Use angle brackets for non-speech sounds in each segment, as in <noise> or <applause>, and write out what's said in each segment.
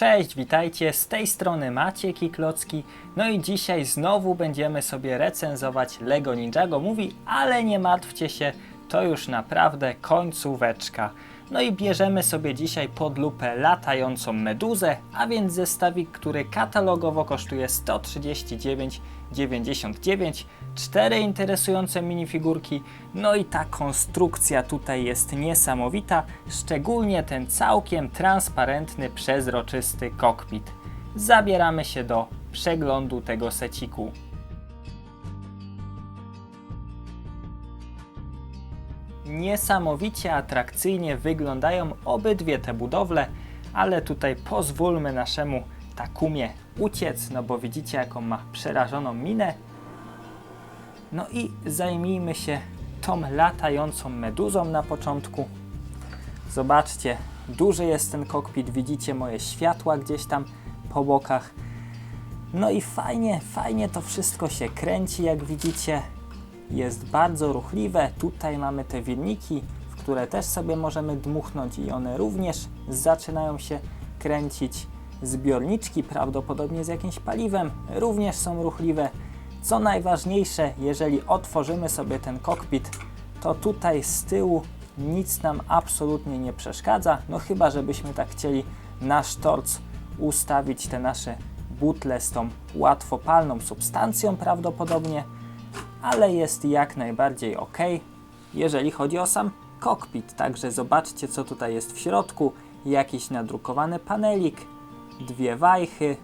Cześć, witajcie, z tej strony Maciek i Klocki. No i dzisiaj znowu będziemy sobie recenzować LEGO Ninjago Movie, ale nie martwcie się, to już naprawdę końcóweczka. No i bierzemy sobie dzisiaj pod lupę latającą meduzę, a więc zestawik, który katalogowo kosztuje 139,99, cztery interesujące minifigurki, no i ta konstrukcja tutaj jest niesamowita, szczególnie ten całkiem transparentny, przezroczysty kokpit. Zabieramy się do przeglądu tego seciku. Niesamowicie atrakcyjnie wyglądają obydwie te budowle, ale tutaj pozwólmy naszemu Takumie uciec, no bo widzicie jaką ma przerażoną minę. No i zajmijmy się tą latającą meduzą na początku. Zobaczcie, duży jest ten kokpit, widzicie moje światła gdzieś tam po bokach. No i fajnie, fajnie to wszystko się kręci, jak widzicie. Jest bardzo ruchliwe. Tutaj mamy te wilniki, w które też sobie możemy dmuchnąć i one również zaczynają się kręcić. Zbiorniczki, prawdopodobnie z jakimś paliwem, również są ruchliwe. Co najważniejsze, jeżeli otworzymy sobie ten kokpit, to tutaj z tyłu nic nam absolutnie nie przeszkadza. No chyba, żebyśmy tak chcieli na sztorc ustawić te nasze butle z tą łatwopalną substancją prawdopodobnie, ale jest jak najbardziej ok, jeżeli chodzi o sam kokpit. Także zobaczcie, co tutaj jest w środku. Jakiś nadrukowany panelik, dwie wajchy,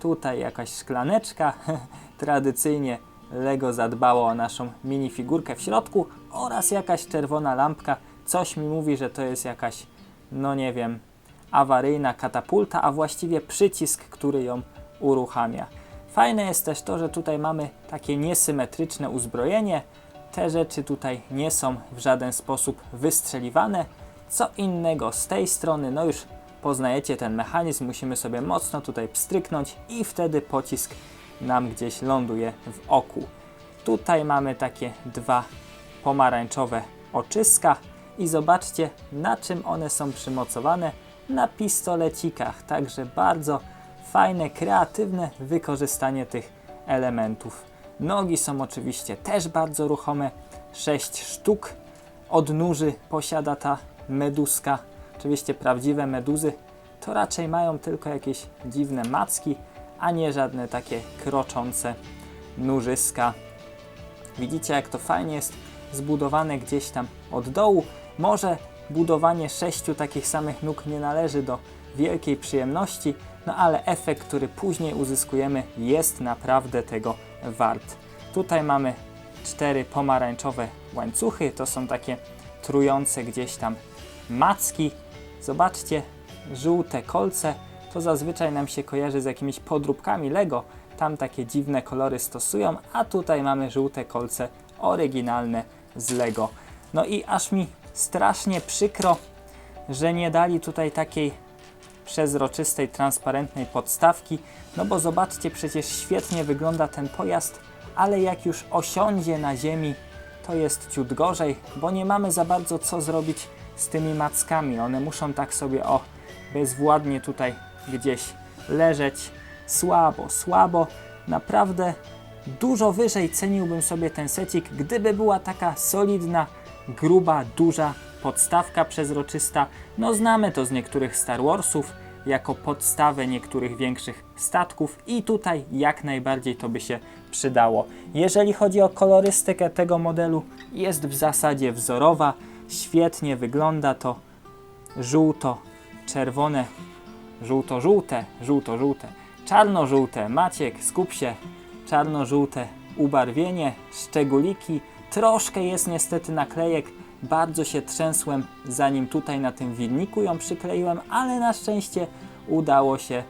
tutaj jakaś szklaneczka. <laughs> Tradycyjnie Lego zadbało o naszą minifigurkę w środku oraz jakaś czerwona lampka. Coś mi mówi, że to jest jakaś, no nie wiem, awaryjna katapulta, a właściwie przycisk, który ją uruchamia. Fajne jest też to, że tutaj mamy takie niesymetryczne uzbrojenie. Te rzeczy tutaj nie są w żaden sposób wystrzeliwane. Co innego z tej strony, no już poznajecie ten mechanizm, musimy sobie mocno tutaj pstryknąć i wtedy pocisk nam gdzieś ląduje w oku. Tutaj mamy takie dwa pomarańczowe oczyska i zobaczcie na czym one są przymocowane na pistolecikach, także bardzo fajne, kreatywne wykorzystanie tych elementów. Nogi są oczywiście też bardzo ruchome, 6 sztuk odnóży posiada ta meduska. Oczywiście prawdziwe meduzy to raczej mają tylko jakieś dziwne macki, a nie żadne takie kroczące nóżyska. Widzicie jak to fajnie jest zbudowane gdzieś tam od dołu. Może budowanie sześciu takich samych nóg nie należy do wielkiej przyjemności, no ale efekt, który później uzyskujemy jest naprawdę tego wart. Tutaj mamy cztery pomarańczowe łańcuchy, to są takie trujące gdzieś tam macki. Zobaczcie, żółte kolce, to zazwyczaj nam się kojarzy z jakimiś podróbkami Lego, tam takie dziwne kolory stosują, a tutaj mamy żółte kolce oryginalne z Lego. No i aż mi strasznie przykro, że nie dali tutaj takiej przezroczystej, transparentnej podstawki, no bo zobaczcie, przecież świetnie wygląda ten pojazd, ale jak już osiądzie na ziemi, to jest ciut gorzej, bo nie mamy za bardzo co zrobić z tymi mackami. One muszą tak sobie o bezwładnie tutaj gdzieś leżeć. Słabo, słabo. Naprawdę dużo wyżej ceniłbym sobie ten secik, gdyby była taka solidna, gruba, duża podstawka przezroczysta. No znamy to z niektórych Star Warsów jako podstawę niektórych większych statków i tutaj jak najbardziej to by się przydało. Jeżeli chodzi o kolorystykę tego modelu, jest w zasadzie wzorowa, świetnie wygląda to żółto-czerwone, żółto-żółte, żółto-żółte, czarno-żółte, Maciek, skup się, czarno-żółte ubarwienie, szczególiki, troszkę jest niestety naklejek, bardzo się trzęsłem zanim tutaj na tym wilniku ją przykleiłem, ale na szczęście udało się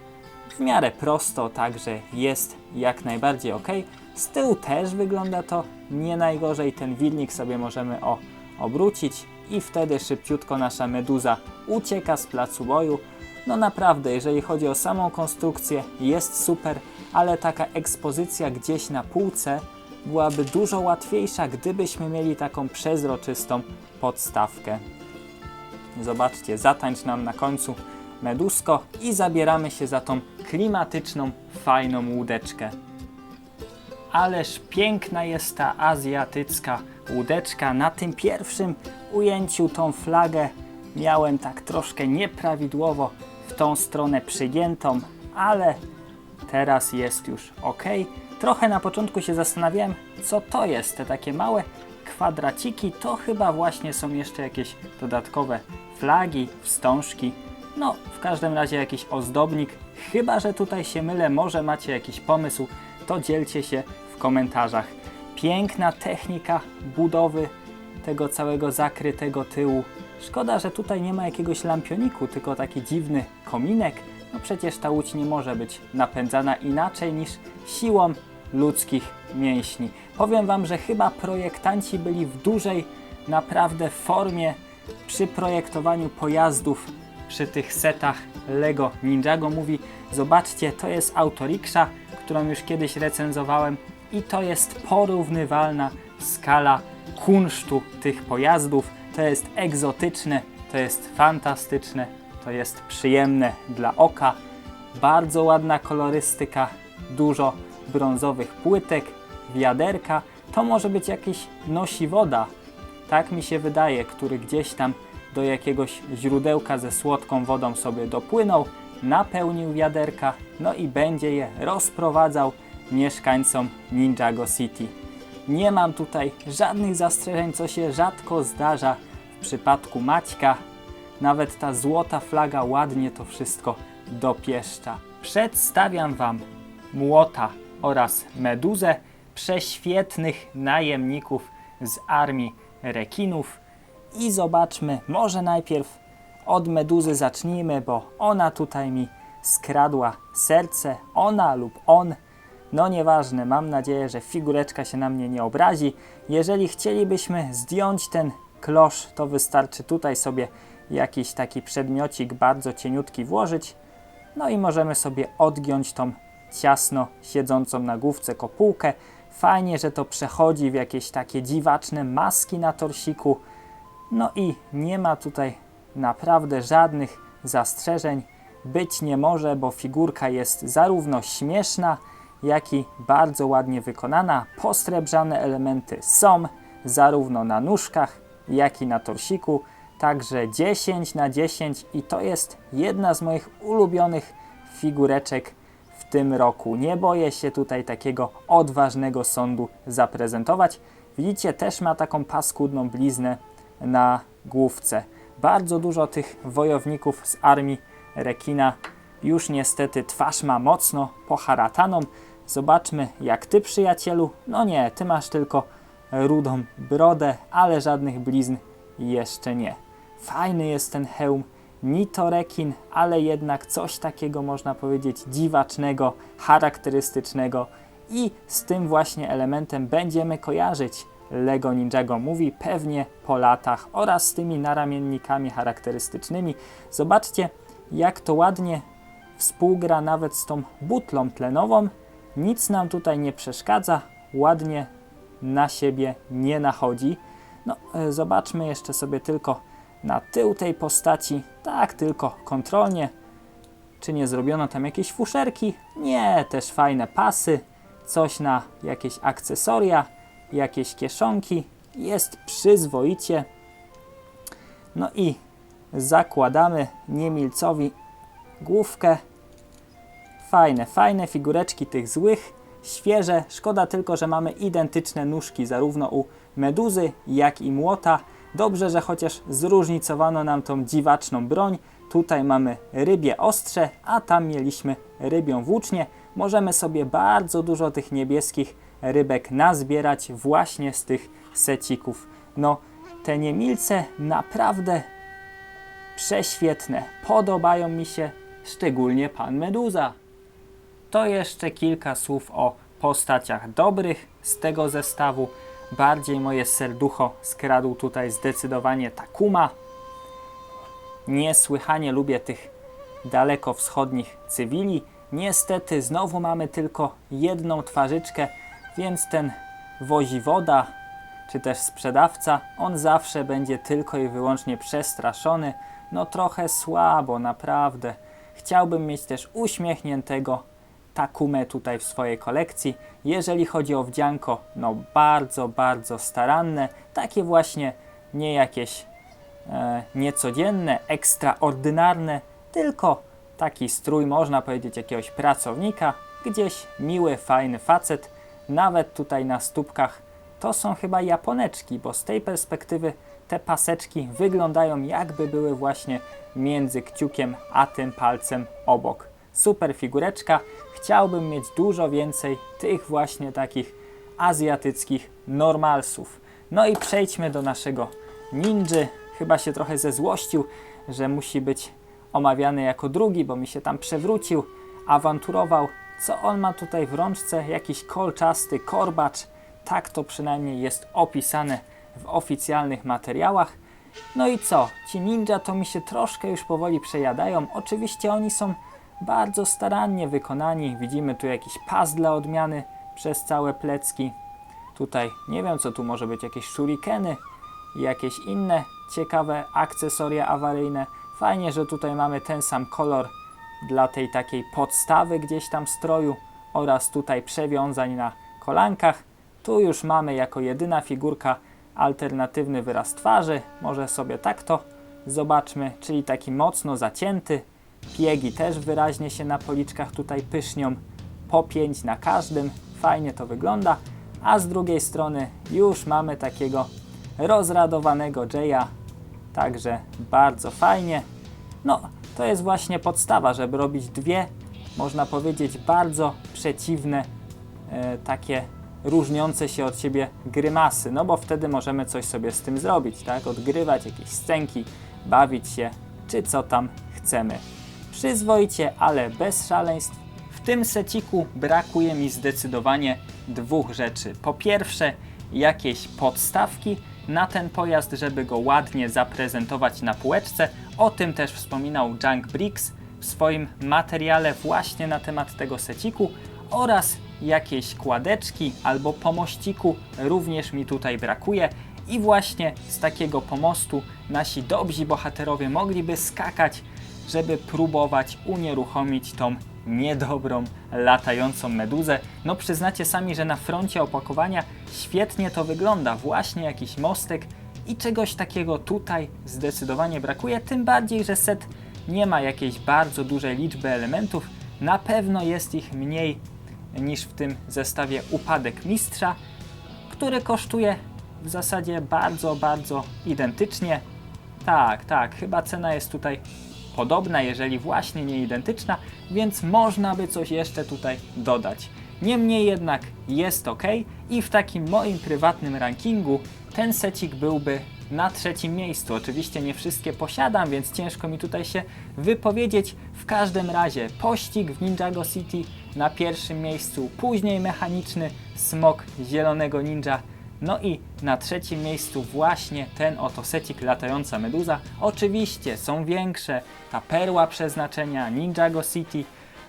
w miarę prosto, także jest jak najbardziej ok. Z tyłu też wygląda to nie najgorzej, ten wilnik sobie możemy o, obrócić i wtedy szybciutko nasza meduza ucieka z placu boju. No naprawdę, jeżeli chodzi o samą konstrukcję, jest super, ale taka ekspozycja gdzieś na półce byłaby dużo łatwiejsza, gdybyśmy mieli taką przezroczystą podstawkę. Zobaczcie, zatańcz nam na końcu medusko i zabieramy się za tą klimatyczną, fajną łódeczkę. Ależ piękna jest ta azjatycka łódeczka. Na tym pierwszym ujęciu tą flagę miałem tak troszkę nieprawidłowo w tą stronę przygiętą, ale teraz jest już ok. Trochę na początku się zastanawiałem, co to jest, te takie małe kwadraciki, to chyba właśnie są jeszcze jakieś dodatkowe flagi, wstążki, no w każdym razie jakiś ozdobnik, chyba że tutaj się mylę, może macie jakiś pomysł, to dzielcie się w komentarzach. Piękna technika budowy tego całego zakrytego tyłu. Szkoda, że tutaj nie ma jakiegoś lampioniku, tylko taki dziwny kominek. No przecież ta łódź nie może być napędzana inaczej niż siłą ludzkich mięśni. Powiem Wam, że chyba projektanci byli w dużej naprawdę formie przy projektowaniu pojazdów przy tych setach Lego Ninjago mówi zobaczcie, to jest autoriksza, którą już kiedyś recenzowałem i to jest porównywalna skala kunsztu tych pojazdów. To jest egzotyczne, to jest fantastyczne, to jest przyjemne dla oka. Bardzo ładna kolorystyka, dużo brązowych płytek, wiaderka. To może być jakiś nosi woda, tak mi się wydaje, który gdzieś tam do jakiegoś źródełka ze słodką wodą sobie dopłynął, napełnił wiaderka, no i będzie je rozprowadzał mieszkańcom Ninjago City. Nie mam tutaj żadnych zastrzeżeń, co się rzadko zdarza w przypadku Maćka. Nawet ta złota flaga ładnie to wszystko dopieszcza. Przedstawiam Wam Młota oraz Meduzę, prześwietnych najemników z armii rekinów. I zobaczmy, może najpierw od Meduzy zacznijmy, bo ona tutaj mi skradła serce, ona lub on. No nieważne, mam nadzieję, że figureczka się na mnie nie obrazi. Jeżeli chcielibyśmy zdjąć ten klosz, to wystarczy tutaj sobie jakiś taki przedmiocik bardzo cieniutki włożyć. No i możemy sobie odgiąć tą ciasno siedzącą na główce kopułkę. Fajnie, że to przechodzi w jakieś takie dziwaczne maski na torsiku. No i nie ma tutaj naprawdę żadnych zastrzeżeń. Być nie może, bo figurka jest zarówno śmieszna, jak i bardzo ładnie wykonana. Posrebrzane elementy są zarówno na nóżkach, jak i na torsiku. Także 10 na 10 i to jest jedna z moich ulubionych figureczek tym roku. Nie boję się tutaj takiego odważnego sądu zaprezentować. Widzicie, też ma taką paskudną bliznę na główce. Bardzo dużo tych wojowników z armii rekina już niestety twarz ma mocno poharataną. Zobaczmy jak ty przyjacielu. No nie, ty masz tylko rudą brodę, ale żadnych blizn jeszcze nie. Fajny jest ten hełm, ni to rekin, ale jednak coś takiego można powiedzieć dziwacznego, charakterystycznego i z tym właśnie elementem będziemy kojarzyć Lego Ninjago Movie pewnie po latach oraz z tymi naramiennikami charakterystycznymi. Zobaczcie jak to ładnie współgra nawet z tą butlą tlenową. Nic nam tutaj nie przeszkadza, ładnie na siebie nie nachodzi. No, e, zobaczmy jeszcze sobie tylko na tył tej postaci. Tak, tylko kontrolnie. Czy nie zrobiono tam jakieś fuszerki? Nie, też fajne pasy, coś na jakieś akcesoria, jakieś kieszonki. Jest przyzwoicie. No i zakładamy Niemilcowi główkę. Fajne, fajne figureczki tych złych, świeże. Szkoda tylko, że mamy identyczne nóżki zarówno u Meduzy, jak i Młota. Dobrze, że chociaż zróżnicowano nam tą dziwaczną broń. Tutaj mamy rybie ostrze, a tam mieliśmy rybią włócznię. Możemy sobie bardzo dużo tych niebieskich rybek nazbierać właśnie z tych secików. No, te niemilce naprawdę prześwietne. Podobają mi się szczególnie pan Meduza. To jeszcze kilka słów o postaciach dobrych z tego zestawu. Bardziej moje serducho skradł tutaj zdecydowanie Takuma. Niesłychanie lubię tych dalekowschodnich cywili. Niestety znowu mamy tylko jedną twarzyczkę, więc ten woziwoda czy też sprzedawca, on zawsze będzie tylko i wyłącznie przestraszony. No trochę słabo, naprawdę. Chciałbym mieć też uśmiechniętego Takumę tutaj w swojej kolekcji. Jeżeli chodzi o wdzianko, no bardzo, bardzo staranne. Takie właśnie nie jakieś e, niecodzienne, ekstraordynarne, tylko taki strój, można powiedzieć, jakiegoś pracownika. Gdzieś miły, fajny facet. Nawet tutaj na stópkach to są chyba japoneczki, bo z tej perspektywy te paseczki wyglądają jakby były właśnie między kciukiem a tym palcem obok. Super figureczka. Chciałbym mieć dużo więcej tych właśnie takich azjatyckich normalsów. No i przejdźmy do naszego ninży. Chyba się trochę zezłościł, że musi być omawiany jako drugi, bo mi się tam przewrócił, awanturował. Co on ma tutaj w rączce? Jakiś kolczasty korbacz. Tak to przynajmniej jest opisane w oficjalnych materiałach. No i co? Ci ninja to mi się troszkę już powoli przejadają. Oczywiście oni są bardzo starannie wykonani. Widzimy tu jakiś pas dla odmiany przez całe plecki. Tutaj nie wiem, co tu może być, jakieś shurikeny i jakieś inne ciekawe akcesoria awaryjne. Fajnie, że tutaj mamy ten sam kolor dla tej takiej podstawy gdzieś tam stroju oraz tutaj przewiązań na kolankach. Tu już mamy jako jedyna figurka alternatywny wyraz twarzy. Może sobie tak to zobaczmy, czyli taki mocno zacięty. Piegi też wyraźnie się na policzkach tutaj pysznią. Po pięć na każdym. Fajnie to wygląda. A z drugiej strony już mamy takiego rozradowanego Jaya. Także bardzo fajnie. No, to jest właśnie podstawa, żeby robić dwie, można powiedzieć, bardzo przeciwne, e, takie różniące się od siebie grymasy, no bo wtedy możemy coś sobie z tym zrobić, tak? Odgrywać jakieś scenki, bawić się, czy co tam chcemy. Przyzwoicie, ale bez szaleństw. W tym seciku brakuje mi zdecydowanie dwóch rzeczy. Po pierwsze, jakieś podstawki na ten pojazd, żeby go ładnie zaprezentować na półeczce. O tym też wspominał Junk Bricks w swoim materiale właśnie na temat tego seciku oraz jakieś kładeczki albo pomościku również mi tutaj brakuje i właśnie z takiego pomostu nasi dobrzy bohaterowie mogliby skakać, żeby próbować unieruchomić tą niedobrą, latającą meduzę. No przyznacie sami, że na froncie opakowania świetnie to wygląda, właśnie jakiś mostek i czegoś takiego tutaj zdecydowanie brakuje, tym bardziej, że set nie ma jakiejś bardzo dużej liczby elementów, na pewno jest ich mniej niż w tym zestawie Upadek Mistrza, który kosztuje w zasadzie bardzo, bardzo identycznie. Tak, tak, chyba cena jest tutaj podobna, jeżeli właśnie nie identyczna, więc można by coś jeszcze tutaj dodać. Niemniej jednak jest ok i w takim moim prywatnym rankingu ten secik byłby na trzecim miejscu. Oczywiście nie wszystkie posiadam, więc ciężko mi tutaj się wypowiedzieć. W każdym razie pościg w Ninjago City na pierwszym miejscu, później mechaniczny smok zielonego ninja. No i na trzecim miejscu właśnie ten oto secik latająca meduza. Oczywiście są większe, ta perła przeznaczenia, Ninjago City,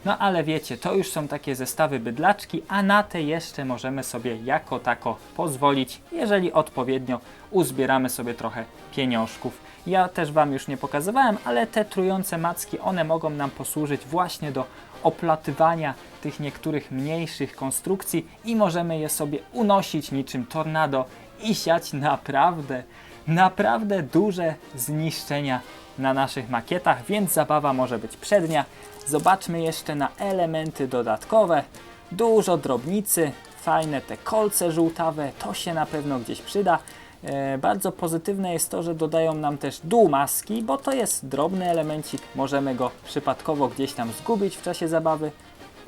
no ale wiecie, to już są takie zestawy bydlaczki, a na te jeszcze możemy sobie jako tako pozwolić, jeżeli odpowiednio uzbieramy sobie trochę pieniążków. Ja też Wam już nie pokazywałem, ale te trujące macki, one mogą nam posłużyć właśnie do oplatywania tych niektórych mniejszych konstrukcji i możemy je sobie unosić niczym tornado i siać naprawdę, naprawdę duże zniszczenia na naszych makietach, więc zabawa może być przednia. Zobaczmy jeszcze na elementy dodatkowe. Dużo drobnicy, fajne te kolce żółtawe, to się na pewno gdzieś przyda. E, bardzo pozytywne jest to, że dodają nam też dół maski, bo to jest drobny elemencik, możemy go przypadkowo gdzieś tam zgubić w czasie zabawy.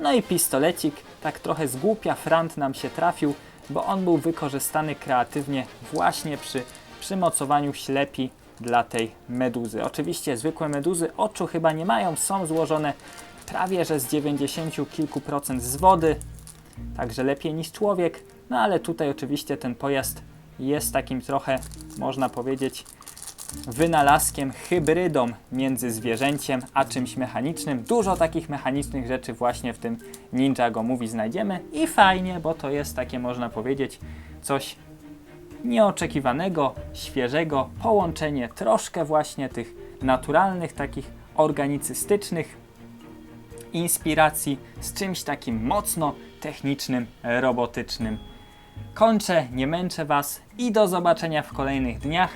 No i pistolecik, tak trochę z głupia frant nam się trafił, bo on był wykorzystany kreatywnie właśnie przy przymocowaniu ślepi dla tej meduzy. Oczywiście zwykłe meduzy oczu chyba nie mają, są złożone prawie że z 90 kilku procent z wody, także lepiej niż człowiek. No ale tutaj oczywiście ten pojazd jest takim trochę, można powiedzieć, wynalazkiem, hybrydą między zwierzęciem a czymś mechanicznym. Dużo takich mechanicznych rzeczy właśnie w tym Ninjago Movie znajdziemy i fajnie, bo to jest takie, można powiedzieć, coś nieoczekiwanego, świeżego, połączenie troszkę właśnie tych naturalnych, takich organicystycznych inspiracji z czymś takim mocno technicznym, robotycznym. Kończę, nie męczę Was i do zobaczenia w kolejnych dniach.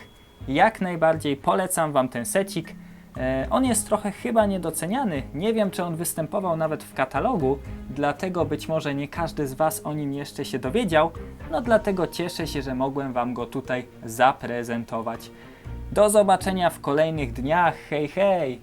Jak najbardziej polecam Wam ten secik. E, on jest trochę chyba niedoceniany. Nie wiem, czy on występował nawet w katalogu, dlatego być może nie każdy z Was o nim jeszcze się dowiedział. No dlatego cieszę się, że mogłem Wam go tutaj zaprezentować. Do zobaczenia w kolejnych dniach. Hej, hej!